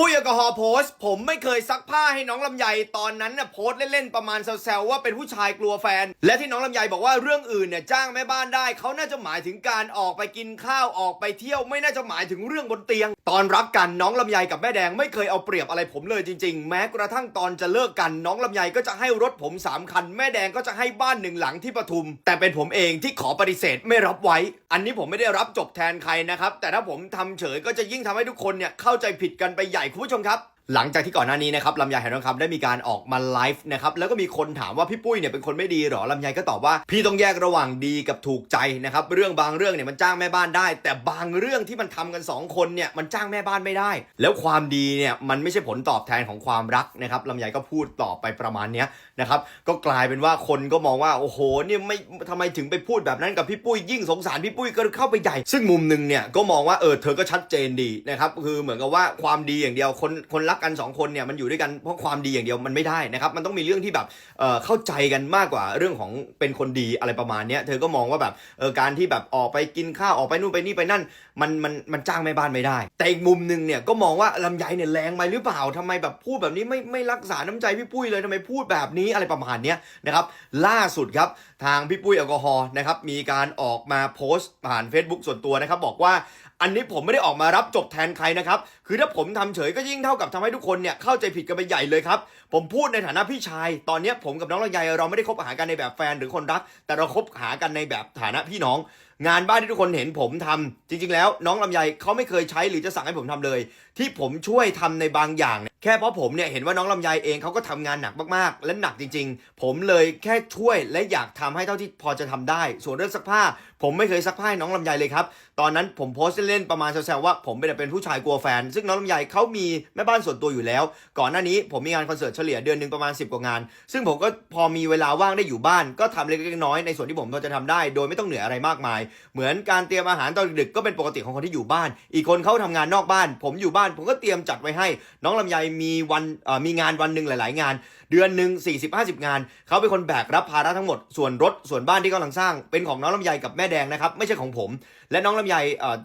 ปุ้ยแอลกอฮอล์โพสต์ผมไม่เคยซักผ้าให้น้องลำไยตอนนั้นน่ะโพสต์เล่นๆประมาณแซวๆว่าเป็นผู้ชายกลัวแฟน และที่น้องลำไยบอกว่าเรื่องอื่นเนี่ยจ้างแม่บ้านได้เขาน่าจะหมายถึงการออกไปกินข้าวออกไปเที่ยวไม่น่าจะหมายถึงเรื่องบนเตียง ตอนรักกันน้องลำไยกับแม่แดงไม่เคยเอาเปรียบอะไรผมเลยจริงๆ แม้กระทั่งตอนจะเลิกกันน้องลำไยก็จะให้รถผมสามคันแม่แดงก็จะให้บ้านหนึ่งหลังที่ปทุม แต่เป็นผมเองที่ขอปฏิเสธไม่รับไว้ อันนี้ผมไม่ได้รับจบแทนใครนะครับแต่ถ้าผมทำเฉยก็จะยิ่งทำให้ทุกคนเนี่ยเข้าใจผิดกันไปใหญ่คุณผู้ชมครับ หลังจากที่ก่อนหน้านี้นะครับลำไยหายทองคำได้มีการออกมาไลฟ์นะครับแล้วก็มีคนถามว่าพี่ปุ้ยเนี่ยเป็นคนไม่ดีหรอลำไยก็ตอบว่า พี่ต้องแยกระหว่างดีกับถูกใจนะครับเรื่องบางเรื่องเนี่ยมันจ้างแม่บ้านได้ แต่บางเรื่องที่มันทำกันสองคนเนี่ยมันจ้างแม่บ้านไม่ได้ แล้วความดีเนี่ยมันไม่ใช่ผลตอบแทนของความรักนะครับลำไยก็พูดตอบไปประมาณนี้นะครับก็กลายเป็นว่าคนก็มองว่าโอ้โหเนี่ยไม่ทำไมถึงไปพูดแบบนั้นกับพี่ปุ้ยยิ่งสงสารพี่ปุ้ยก็เข้าไปใหญ่ซึ่งมุมหนึ่งเนี่ยก็มองว่าเออเธอก็ชัดเจนดีนะครับคือเหมือนกับว่าความดีอย่างเดียวคนคนรักกันสองคนเนี่ยมันอยู่ด้วยกันเพราะความดีอย่างเดียวมันไม่ได้นะครับ มันต้องมีเรื่องที่แบบเออเข้าใจกันมากกว่าเรื่องของเป็นคนดีอะไรประมาณเนี้ยเธอก็มองว่าแบบเออการที่แบบออกไปกินข้าวออกไปนู่นไปนี่ไปนั่นมันมันมันจ้างแม่บ้านไม่ได้ แต่อีกมุมหนึ่งเนี่ยก็มองว่าลำไยเนี่ยแรงไปหรือเปล่าทำไมแบบพูดแบบนี้ไม่ไม่รักษาน้ำใจพี่ปุ้ยเลยทำไมพูดแบบนี้อะไรประมาณเนี้ยนะครับล่าสุดครับทางพี่ปุ้ยแอลกอฮอล์นะครับมีการออกมาโพสต์ผ่าน Facebook ส่วนตัวนะครับบอกว่าอันนี้ผมไม่ได้ออกมารับจบแทนใครนะครับคือถ้าผมทำเฉยก็ยิ่งเท่ากับทำให้ทุกคนเนี่ยเข้าใจผิดกันไปใหญ่เลยครับ ผมพูดในฐานะพี่ชาย ตอนนี้ผมกับน้องลำไยเราไม่ได้คบหากันในแบบแฟนหรือคนรัก แต่เราคบหากันในแบบฐานะพี่น้อง งานบ้านที่ทุกคนเห็นผมทำจริง ๆ แล้ว น้องลำไยเขาไม่เคยใช้หรือจะสั่งให้ผมทำเลย ที่ผมช่วยทำในบางอย่างแค่เพราะผมเนี่ยเห็นว่าน้องลำไยเองเขาก็ทำงานหนักมากๆ และหนักจริง ๆ ผมเลยแค่ช่วยและอยากทำให้เท่าที่พอจะทำได้ ส่วนเรื่องซักผ้า ผมไม่เคยซักผ้าให้น้องลำไยเลยครับตอนนั้นผมโพสต์เล่นๆประมาณแซวๆว่าผมเป็นเป็นผู้ชายกลัวแฟน ซึ่งน้องลำไยเขามีแม่บ้านส่วนตัวอยู่แล้ว ก่อนหน้านี้ผมมีงานคอนเสิร์ตเฉลี่ยเดือนหนึ่งประมาณ 10 กว่างาน ซึ่งผมก็พอมีเวลาว่างได้อยู่บ้าน ก็ทำเล็กๆน้อยในส่วนที่ผมพอจะทำได้ โดยไม่ต้องเหนื่อยอะไรมากมายเหมือนการเตรียมอาหารตอนดึกๆก็เป็นปกติของคนที่อยู่บ้าน อีกคนเขาทำงานนอกบ้าน ผมอยู่บ้าน ผมก็เตรียมจัดไว้ให้ น้องลำไยมีวันมีงานวันหนึ่งหลาย ๆ งาน เดือนหนึ่ง40 50 งาน เขาเป็นคนแบกรับภาระทั้งหมด ส่วนรถส่วนบ้านที่กำลังสร้าง เป็นของน้องลำไยกับแม่แดงนะครับ ไม่ใช่ของผม และน้องลำไย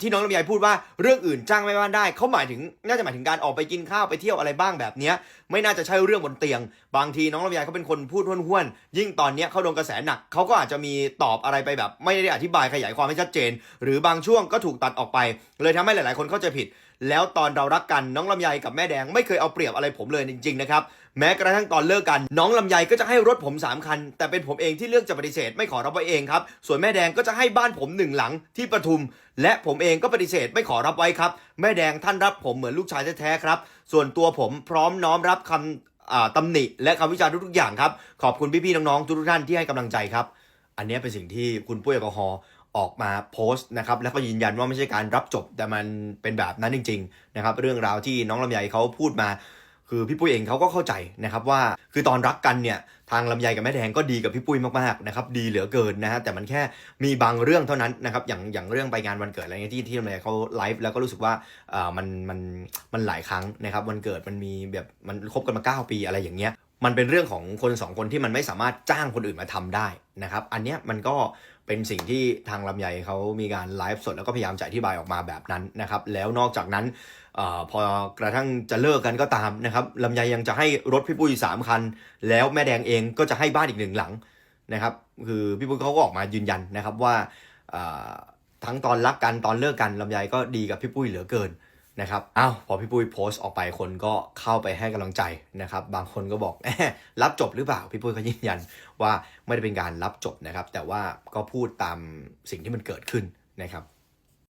ที่น้องลำไยพูดว่าเรื่องอื่นจ้างแม่บ้านได้ เขาหมายถึงน่าจะหมายถึงการออกไปกินข้าวไปเที่ยวอะไรบ้างแบบนี้ไม่น่าจะใช่เรื่องบนเตียง บางทีน้องลำไยเขาเป็นคนพูดห้วนๆยิ่งตอนนี้เขาโดนกระแสหนักเขาก็อาจจะมีตอบอะไรไปแบบ ไม่ได้อธิบายขยายความให้ชัดเจน หรือบางช่วงก็ถูกตัดออกไป เลยทำให้หลาย ๆ คนเข้าใจผิด แล้วตอนเรารักกันน้องลำไยกับแม่แดงไม่เคยเอาเปรียบอะไรผมเลยจริงๆนะครับแม้กระทั่งตอนเลิกกัน น้องลำไยก็จะให้รถผม 3 คัน แต่เป็นผมเองที่เลือกจะปฏิเสธไม่ขอรับไว้เองครับ ส่วนแม่แดงก็จะให้บ้านผมหนึ่งหลังที่ปทุม และผมเองก็ปฏิเสธไม่ขอรับไว้ครับ แม่แดงท่านรับผมเหมือนลูกชายแท้ๆครับ ส่วนตัวผมพร้อมน้อมรับคำอ่าตำหนิและคำวิจารณ์ทุกๆอย่างครับ ขอบคุณพี่ๆน้องๆทุกๆท่านที่ให้กำลังใจครับ อันนี้เป็นสิ่งที่คุณปุ้ยแอลกอฮอล์ ออกมาโพสต์นะครับแล้วก็ยืนยันว่าไม่ใช่การรับจบแต่มันเป็นแบบนั้นจริงๆนะครับเรื่องราวที่น้องลำไยเขาพูดมา คือพี่ปุ้ยเองเขาก็เข้าใจนะครับว่าคือตอนรักกันเนี่ยทางลำไยกับแม่แดงก็ดีกับพี่ปุ้ยมากๆนะครับดีเหลือเกินนะฮะแต่มันแค่มีบางเรื่องเท่านั้นนะครับอย่างอย่างเรื่องไปงานวันเกิดอะไรเงี้ยที่ที่ลำไยเขาไลฟ์แล้วก็รู้สึกว่าอ่ามันมันมันหลายครั้งนะครับวันเกิดมันมีแบบมันคบกันมา 9 ปีอะไรอย่างเงี้ยมันเป็นเรื่องของคนสองคนที่มันไม่สามารถจ้างคนอื่นมาทำได้นะครับ อันเนี้ยมันก็ เป็นสิ่งที่ทางลำไยเขามีการไลฟ์สดแล้วก็พยายามจะอธิบายออกมาแบบนั้นนะครับ แล้วนอกจากนั้นอพอกระทั่งจะเลิกกันก็ตามนะครับลำไยยังจะให้รถพี่ปุ้ยสามคัน แล้วแม่แดงเองก็จะให้บ้านอีกหนึ่งหลังนะครับคือพี่ปุ้ยเขาก็ออกมายืนยันนะครับว่าทั้งตอนรักกันตอนเลิกกันลำไยก็ดีกับพี่ปุ้ยเหลือเกิน นะครับอ้าวพอพี่ปุ้ยโพสต์ออกไปคนก็เข้าไปให้กำลังใจนะครับ บางคนก็บอกรับจบหรือเปล่า พี่ปุ้ยก็ยืนยันว่าไม่ได้เป็นการรับจบนะครับ แต่ว่าก็พูดตามสิ่งที่มันเกิดขึ้นนะครับ